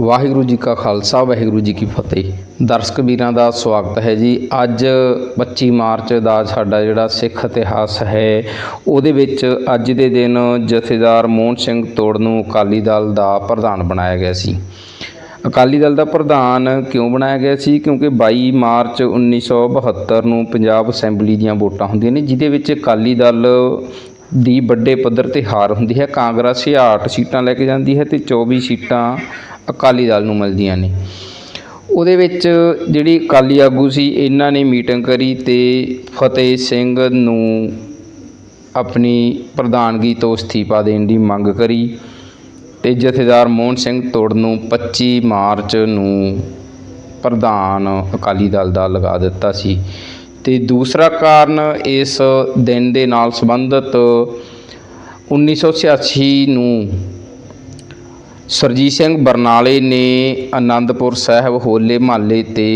ਵਾਹਿਗੁਰੂ ਜੀ ਕਾ ਖਾਲਸਾ, ਵਾਹਿਗੁਰੂ ਜੀ ਕੀ ਫਤਿਹ। ਦਰਸ਼ਕ ਵੀਰਾਂ ਦਾ ਸਵਾਗਤ ਹੈ ਜੀ। ਅੱਜ 25 ਮਾਰਚ ਦਾ ਸਾਡਾ ਜਿਹੜਾ ਸਿੱਖ ਇਤਿਹਾਸ ਹੈ, ਉਹਦੇ ਵਿੱਚ ਅੱਜ ਦੇ ਦਿਨ ਜਥੇਦਾਰ ਮੋਹਨ ਸਿੰਘ ਤੋੜ ਨੂੰ ਅਕਾਲੀ ਦਲ ਦਾ ਪ੍ਰਧਾਨ ਬਣਾਇਆ ਗਿਆ ਸੀ। ਅਕਾਲੀ ਦਲ ਦਾ ਪ੍ਰਧਾਨ ਕਿਉਂ ਬਣਾਇਆ ਗਿਆ ਸੀ? ਕਿਉਂਕਿ 22 ਮਾਰਚ 1972 ਨੂੰ ਪੰਜਾਬ ਅਸੈਂਬਲੀ ਦੀਆਂ ਵੋਟਾਂ ਹੁੰਦੀਆਂ ਨੇ, ਜਿਹਦੇ ਵਿੱਚ ਅਕਾਲੀ ਦਲ ਦੀ ਵੱਡੇ ਪੱਧਰ ਤੇ ਹਾਰ ਹੁੰਦੀ ਹੈ। ਕਾਂਗਰਸ 68 ਸੀਟਾਂ ਲੈ ਕੇ ਜਾਂਦੀ ਹੈ ਤੇ 24 ਸੀਟਾਂ ਅਕਾਲੀ ਦਲ ਨੂੰ ਮਿਲਦੀਆਂ ਨੇ। ਉਹਦੇ ਵਿੱਚ ਜਿਹੜੀ ਅਕਾਲੀ ਆਗੂ ਸੀ, ਇਹਨਾਂ ਨੇ ਮੀਟਿੰਗ ਕਰੀ ਤੇ ਫਤਿਹ ਸਿੰਘ ਨੂੰ ਆਪਣੀ ਪ੍ਰਧਾਨਗੀ ਤੋਂ ਅਸਤੀਫਾ ਦੇਣ ਦੀ ਮੰਗ ਕਰੀ ਤੇ ਜਥੇਦਾਰ ਮੋਹਨ ਸਿੰਘ ਤੋੜ ਨੂੰ 25 ਮਾਰਚ ਨੂੰ ਪ੍ਰਧਾਨ ਅਕਾਲੀ ਦਲ ਦਾ ਲਗਾ ਦਿੱਤਾ ਸੀ। ਤੇ ਦੂਸਰਾ ਕਾਰਨ ਇਸ ਦਿਨ ਦੇ ਨਾਲ ਸੰਬੰਧਿਤ 1986 ਨੂੰ ਸਰਜੀਤ ਸਿੰਘ ਬਰਨਾਲੇ ਨੇ ਆਨੰਦਪੁਰ ਸਾਹਿਬ ਹੋਲੇ ਮਹੱਲੇ ਤੇ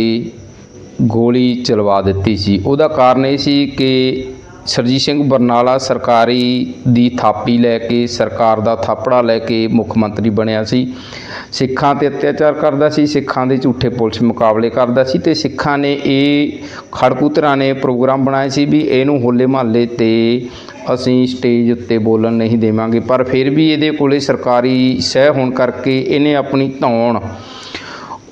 ਗੋਲੀ ਚਲਵਾ ਦਿੱਤੀ ਸੀ। ਉਹਦਾ ਕਾਰਨ ਇਹ ਸੀ ਕਿ ਸਰਜੀਤ ਸਿੰਘ ਬਰਨਾਲਾ ਸਰਕਾਰੀ ਦੀ ਥਾਪੀ ਲੈ ਕੇ, ਸਰਕਾਰ ਦਾ ਥਾਪੜਾ ਲੈ ਕੇ ਮੁੱਖ ਮੰਤਰੀ ਬਣਿਆ ਸੀ। ਸਿੱਖਾਂ ਤੇ ਅਤਿਆਚਾਰ ਕਰਦਾ ਸੀ, ਸਿੱਖਾਂ ਦੇ ਝੂਠੇ ਪੁਲਿਸ ਮੁਕਾਬਲੇ ਕਰਦਾ ਸੀ ਤੇ ਸਿੱਖਾਂ ਨੇ ਇਹ ਖੜਕੂਤਰਾਂ ਨੇ ਪ੍ਰੋਗਰਾਮ ਬਣਾਏ ਸੀ ਵੀ ਇਹਨੂੰ ਹੋਲੇ ਮਹੱਲੇ ਤੇ ਅਸੀਂ ਸਟੇਜ ਉੱਤੇ ਬੋਲਣ ਨਹੀਂ ਦੇਵਾਂਗੇ। ਪਰ ਫਿਰ ਵੀ ਇਹਦੇ ਕੋਲੇ ਸਰਕਾਰੀ ਸਹਿ ਹੋਣ ਕਰਕੇ ਇਹਨੇ ਆਪਣੀ ਧੌਣ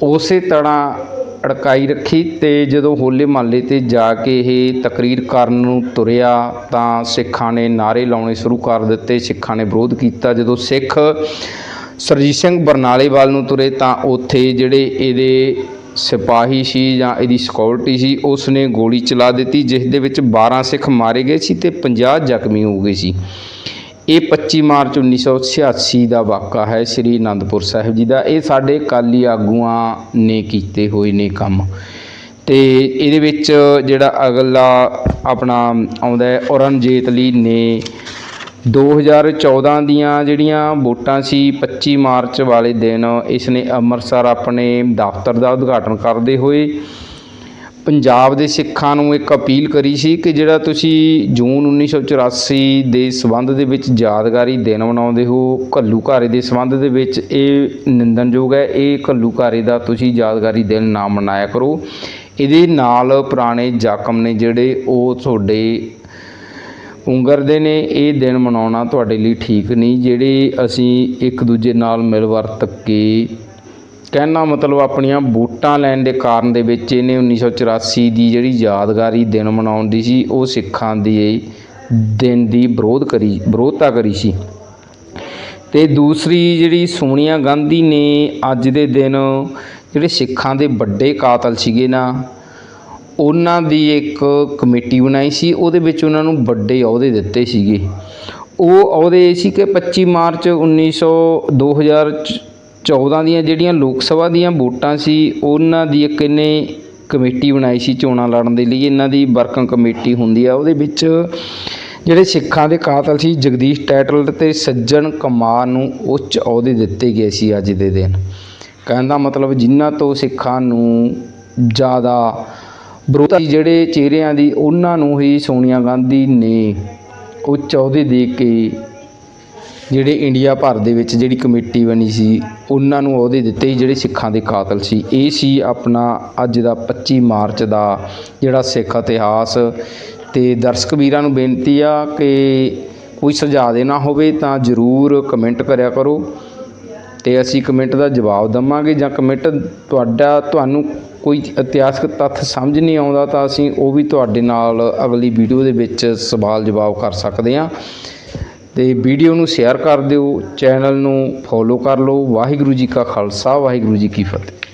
ਉਸੇ ਤਰ੍ਹਾਂ ਅੜਕਾਈ ਰੱਖੀ ਤੇ ਜਦੋਂ ਹੋਲੇ ਮਹੱਲੇ ਤੇ ਜਾ ਕੇ ਇਹ ਤਕਰੀਰ ਕਰਨ ਨੂੰ ਤੁਰਿਆ ਤਾਂ ਸਿੱਖਾਂ ਨੇ ਨਾਰੇ ਲਾਉਣੇ ਸ਼ੁਰੂ ਕਰ ਦਿੱਤੇ। ਸਿੱਖਾਂ ਨੇ ਵਿਰੋਧ ਕੀਤਾ। ਜਦੋਂ ਸਿੱਖ ਸਰਜੀਤ ਸਿੰਘ ਬਰਨਾਲੇ ਵੱਲ ਨੂੰ ਤੁਰੇ ਤਾਂ ਉੱਥੇ ਜਿਹੜੇ ਇਹਦੇ ਸਿਪਾਹੀ ਸੀ ਜਾਂ ਇਹਦੀ ਸਿਕਿਉਰਿਟੀ ਸੀ ਉਸ ਨੇ ਗੋਲੀ ਚਲਾ ਦਿੱਤੀ, ਜਿਸ ਦੇ ਵਿੱਚ 12 ਸਿੱਖ ਮਾਰੇ ਗਏ ਸੀ ਤੇ 50 ਜ਼ਖਮੀ ਹੋ ਗਏ ਸੀ। ਇਹ 25 ਮਾਰਚ 1986 ਦਾ ਵਾਕਾ ਹੈ ਸ੍ਰੀ ਅਨੰਦਪੁਰ ਸਾਹਿਬ ਜੀ ਦਾ। ਇਹ ਸਾਡੇ ਕਾਲੀ ਆਗੂਆਂ ਨੇ ਕੀਤੇ ਹੋਏ ਨੇ ਕੰਮ। ਤੇ ਇਹਦੇ ਵਿੱਚ ਜਿਹੜਾ ਅਗਲਾ ਆਪਣਾ ਆਉਂਦਾ ਹੈ, ਔਰੰਗਜ਼ੇਬ ਲਈ ਨੇ 2014 ਦੀਆਂ ਜਿਹੜੀਆਂ ਵੋਟਾਂ ਸੀ 25 ਮਾਰਚ ਵਾਲੇ ਦਿਨ, ਇਸ ਨੇ ਅੰਮ੍ਰਿਤਸਰ ਆਪਣੇ ਦਫ਼ਤਰ ਦਾ ਉਦਘਾਟਨ ਕਰਦੇ ਹੋਏ ਪੰਜਾਬ ਦੇ ਸਿੱਖਾਂ ਨੂੰ ਇੱਕ ਅਪੀਲ ਕਰੀ ਸੀ ਕਿ ਜਿਹੜਾ ਤੁਸੀਂ ਜੂਨ 1984 ਦੇ ਸਬੰਧ ਦੇ ਵਿੱਚ ਯਾਦਗਾਰੀ ਦਿਨ ਮਨਾਉਂਦੇ ਹੋ, ਘੱਲੂਘਾਰੇ ਦੇ ਸਬੰਧ ਦੇ ਵਿੱਚ ਇਹ ਨਿੰਦਨਯੋਗ ਹੈ, ਇਹ ਘੱਲੂਘਾਰੇ ਦਾ ਤੁਸੀਂ ਯਾਦਗਾਰੀ ਦਿਨ ਨਾ ਮਨਾਇਆ ਕਰੋ। ਇਹਦੇ ਨਾਲ ਪੁਰਾਣੇ ਜ਼ਖਮ ਨੇ ਜਿਹੜੇ ਉਹ ਤੁਹਾਡੇ ਉਂਗਰਦੇ ਨੇ, ਇਹ ਦਿਨ ਮਨਾਉਣਾ ਤੁਹਾਡੇ ਲਈ ਠੀਕ ਨਹੀਂ, ਜਿਹੜੇ ਅਸੀਂ ਇੱਕ ਦੂਜੇ ਨਾਲ ਮਿਲ ਵਰਤ ਕੇ ਕਹਿਣਾ ਮਤਲਬ ਆਪਣੀਆਂ ਵੋਟਾਂ ਲੈਣ ਦੇ ਕਾਰਨ ਦੇ ਵਿੱਚ ਇਹਨੇ 1984 ਦੀ ਜਿਹੜੀ ਯਾਦਗਾਰੀ ਦਿਨ ਮਨਾਉਣ ਦੀ ਸੀ, ਉਹ ਸਿੱਖਾਂ ਦੀ ਦਿਨ ਦੀ ਵਿਰੋਧ ਕਰੀ, ਵਿਰੋਧਤਾ ਕਰੀ ਸੀ। ਅਤੇ ਦੂਸਰੀ ਜਿਹੜੀ ਸੋਨੀਆ ਗਾਂਧੀ ਨੇ ਅੱਜ ਦੇ ਦਿਨ ਜਿਹੜੇ ਸਿੱਖਾਂ ਦੇ ਵੱਡੇ ਕਾਤਲ ਸੀਗੇ ਨਾ, ਉਹਨਾਂ ਦੀ ਇੱਕ ਕਮੇਟੀ ਬਣਾਈ ਸੀ, ਉਹਦੇ ਵਿੱਚ ਉਹਨਾਂ ਨੂੰ ਵੱਡੇ ਅਹੁਦੇ ਦਿੱਤੇ ਸੀਗੇ। ਉਹ ਅਹੁਦੇ ਇਹ ਸੀ ਕਿ 25 ਮਾਰਚ 1900 2014 ਦੀਆਂ ਜਿਹੜੀਆਂ ਲੋਕ ਸਭਾ ਦੀਆਂ ਵੋਟਾਂ ਸੀ, ਉਹਨਾਂ ਦੀ ਇੱਕ ਇਹਨੇ ਕਮੇਟੀ ਬਣਾਈ ਸੀ ਚੋਣਾਂ ਲੜਨ ਦੇ ਲਈ। ਇਹਨਾਂ ਦੀ ਵਰਕਿੰਗ ਕਮੇਟੀ ਹੁੰਦੀ ਆ। ਉਹਦੇ ਵਿੱਚ ਜਿਹੜੇ ਸਿੱਖਾਂ ਦੇ ਕਾਤਲ ਸੀ, ਜਗਦੀਸ਼ ਟੈਟਲ ਤੇ ਸੱਜਣ ਕੁਮਾਰ ਨੂੰ ਉੱਚ ਅਹੁਦੇ ਦਿੱਤੇ ਗਏ ਸੀ ਅੱਜ ਦੇ ਦਿਨ। ਕਹਿਣ ਦਾ ਮਤਲਬ ਜਿਨ੍ਹਾਂ ਤੋਂ ਸਿੱਖਾਂ ਨੂੰ ਜ਼ਿਆਦਾ ਵਿਰੋਧੀ ਜਿਹੜੇ ਚਿਹਰਿਆਂ ਦੀ ਉਹਨਾਂ ਨੂੰ ਹੀ ਸੋਨੀਆ ਗਾਂਧੀ ਨੇ ਉੱਚ ਅਹੁਦੇ ਦੇ ਕੇ ਜਿਹੜੇ ਇੰਡੀਆ ਭਰ ਦੇ ਵਿੱਚ ਜਿਹੜੀ ਕਮੇਟੀ ਬਣੀ ਸੀ, ਉਹਨਾਂ ਨੂੰ ਅਹੁਦੇ ਦਿੱਤੇ ਸੀ ਜਿਹੜੇ ਸਿੱਖਾਂ ਦੇ ਕਾਤਲ ਸੀ। ਇਹ ਸੀ ਆਪਣਾ ਅੱਜ ਦਾ 25 ਮਾਰਚ ਦਾ ਜਿਹੜਾ ਸਿੱਖ ਇਤਿਹਾਸ ਅਤੇ ਦਰਸ਼ਕ ਵੀਰਾਂ ਨੂੰ ਬੇਨਤੀ ਆ ਕਿ ਕੋਈ ਸੁਝਾਅ ਦੇਣਾ ਹੋਵੇ ਤਾਂ ਜ਼ਰੂਰ ਕਮੈਂਟ ਕਰਿਆ ਕਰੋ ਅਤੇ ਅਸੀਂ ਕਮੈਂਟ ਦਾ ਜਵਾਬ ਦੇਵਾਂਗੇ ਜਾਂ ਕਮੈਂਟ ਤੁਹਾਡਾ, ਤੁਹਾਨੂੰ ਕੋਈ ਇਤਿਹਾਸਕ ਤੱਥ ਸਮਝ ਨਹੀਂ ਆਉਂਦਾ ਤਾਂ ਅਸੀਂ ਉਹ ਵੀ ਤੁਹਾਡੇ ਨਾਲ ਅਗਲੀ ਵੀਡੀਓ ਦੇ ਵਿੱਚ ਸਵਾਲ ਜਵਾਬ ਕਰ ਸਕਦੇ ਹਾਂ। ਅਤੇ ਵੀਡੀਓ ਨੂੰ ਸ਼ੇਅਰ ਕਰ ਦਿਓ, ਚੈਨਲ ਨੂੰ ਫੋਲੋ ਕਰ ਲਓ। ਵਾਹਿਗੁਰੂ ਜੀ ਕਾ ਖਾਲਸਾ, ਵਾਹਿਗੁਰੂ ਜੀ ਕੀ ਫਤਿਹ।